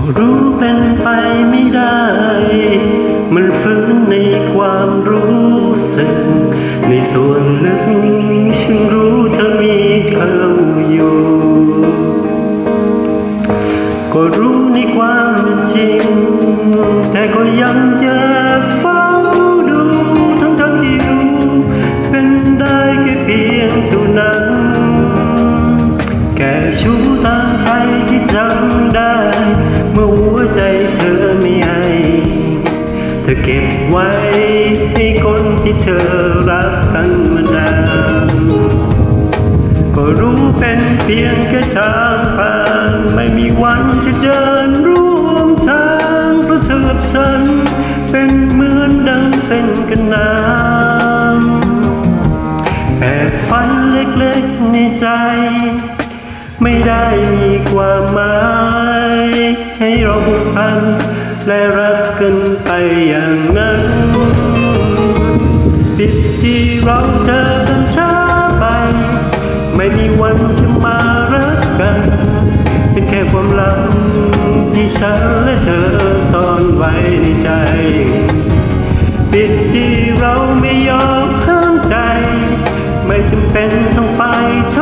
็รู้เป็นไปไม่ได้ มันฝืนในความรู้สึก ในส่วนลึกฉันรู้เธอมีเขาอยู่ ก็รู้ในความจริง แต่ก็ยังเจอ อเก็บไว้ให้คนที่เธอรักกันมานานก็รู้เป็นเพียงแค่ทางผ่านไม่มีวันจะเดินร่วมทางเพราะเธอกับฉัน เป็นเหมือนดังเส้นกันน้ำแอบฝันเล็กๆในใจ ไม่ได้มีความหมาย ให้เราผูกพัน และรักกันไปอย่างนั้นผิดที่เราเจอกันช้าไป ไม่มีวันจะมารักกัน เป็นแค่ความลับที่ฉันและเธอซ่อนไว้ในใจผิดที่เราไม่ยอมห้ามใจ ไม่จำเป็นต้องไปโท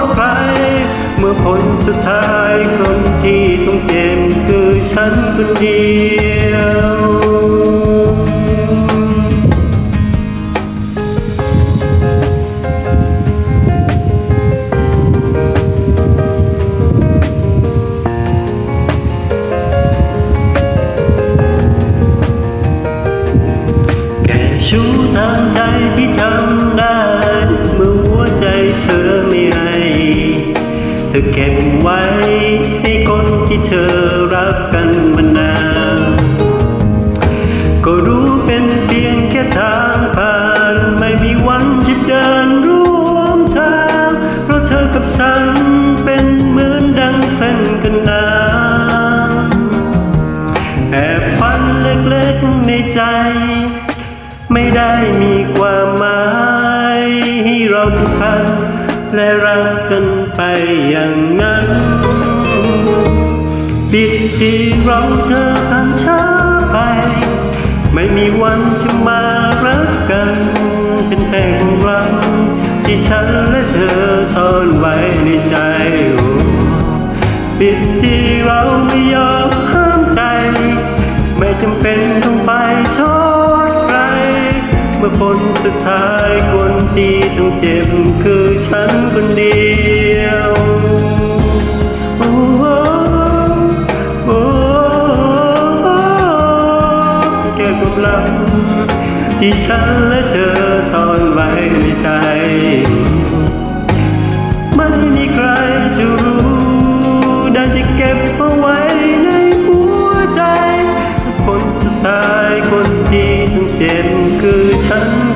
ษใคร เมื่อผลสุดท้ายคนที่ ฉันคนเดียว อเก็บไว้ ให้คนที่เธอรักกันมานานก็รู้เป็นเพียงแค่ทางผ่าน ไม่มีวันจะเดินร่วมทาง เพราะเธอกับฉันเป็นเหมือนดังเส้นกันน้ำแอบฝันเล็กๆในใจ ไม่ได้มีความหมายให้เราผูกพัน และรักกันไปอย่างนั้นปิดที่เราเจอกันช้าไป ไม่มีวันจะมารักกัน เป็นแต่ความรักที่ฉันและเธอซ่อนไว้ในใจโอ้ผิดที่เราไม่ยอมห้ามใจ ไม่จำเป็น เมื่อผลสุดท้ายคนที่ต้องเจ็บคือฉันคนเดียวโอ้โหโอ้แค่ความลับที่ฉันและเธอซ่อนไว้ในใจ ไม่มีใครจะรู้ได้จะเก็บเอาไว้ในหัวใจ คนสุดท้ายคนที่ต้องเจ็บ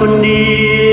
คนดี